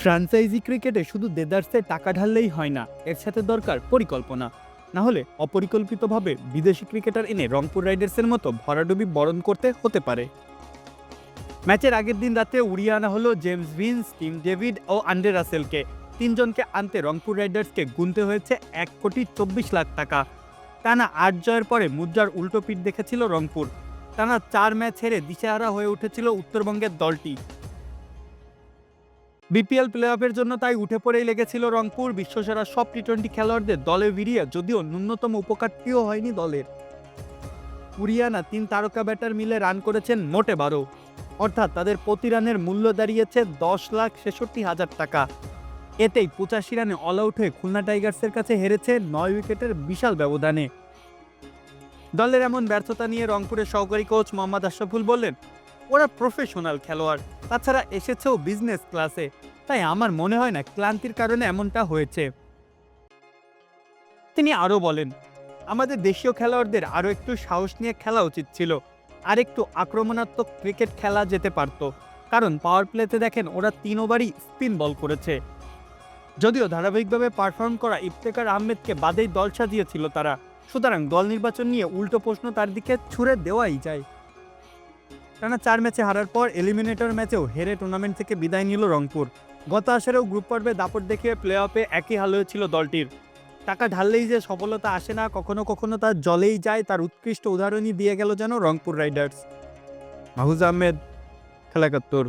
Franchise ক্রিকেটে শুধু দেদার্সে টাকা ঢাললেই হয় না, এর সাথে দরকার পরিকল্পনা। না হলে অপরিকল্পিতভাবে বিদেশি ক্রিকেটার এনে রংপুর রাইডার্সের মতো ভরাডুবি বরণ করতে হতে পারে। ম্যাচের আগের দিন রাতে উড়িয়ে আনা হলো জেমস ভিন্স, টিম ডেভিড ও আন্ডে রাসেলকে। তিনজনকে আনতে রংপুর রাইডার্সকে গুনতে হয়েছে এক কোটি চব্বিশ লাখ টাকা। টানা আট জয়ের পরে মুদ্রার উল্টো পিঠ দেখেছিল রংপুর। টানা চার ম্যাচ হেরে দিশেহারা হয়ে উঠেছিল উত্তরবঙ্গের দলটি। বিপিএল প্লে অফের জন্য তাই উঠে পড়েই লেগেছিল রংপুর। বিশ্বসেরা সব টি টোয়েন্টি খেলোয়াড়দের দলে ভিড়িয়ে যদিও ন্যূনতম উপকারটিও হয়নি দলের। কুরিয়ানা তিন তারকা ব্যাটার মিলে রান করেছেন মোটে বারো অর্থাৎ তাদের প্রতি রানের মূল্য দাঁড়িয়েছে দশ লাখ ছেষট্টি হাজার টাকা। এতেই পঁচাশি রানে অল আউট হয়ে খুলনা টাইগার্সের কাছে হেরেছে নয় উইকেটের বিশাল ব্যবধানে। দলের এমন ব্যর্থতা নিয়ে রংপুরের সহকারী কোচ মোহাম্মদ আশরাফুল বললেন ওরা প্রফেশনাল খেলোয়াড়, তাছাড়া এসেছেও বিজনেস ক্লাসে তাই আমার মনে হয় না ক্লান্তির কারণে এমনটা হয়েছে। তিনি আরও বলেন, আমাদের দেশীয় খেলোয়াড়দের আরও একটু সাহস নিয়ে খেলা উচিত ছিল, আর একটু আক্রমণাত্মক ক্রিকেট খেলা যেতে পারত। কারণ পাওয়ার প্লেতে দেখেন ওরা তিন ওভারই স্পিন বল করেছে। যদিও ধারাবাহিকভাবে পারফর্ম করা ইফতেকার আহমেদকে বাদেই দল সাজিয়েছিল তারা। সুতরাং দল নির্বাচন নিয়ে উল্টো প্রশ্ন তার দিকে ছুড়ে দেওয়াই যায়। টানা চার ম্যাচে হারার পর এলিমিনেটর ম্যাচেও হেরে টুর্নামেন্ট থেকে বিদায় নিল রংপুর। গত আসরেও গ্রুপ পর্বে দাপট দেখিয়ে প্লে অফে একই হাল হয়েছিল দলটির। টাকা ঢাললেই যে সফলতা আসে না, কখনো কখনো তার জলেই যায়, তার উৎকৃষ্ট উদাহরণই দিয়ে গেল যেন রংপুর রাইডার্স। মাহুজ আহমেদ খেলা একাত্তর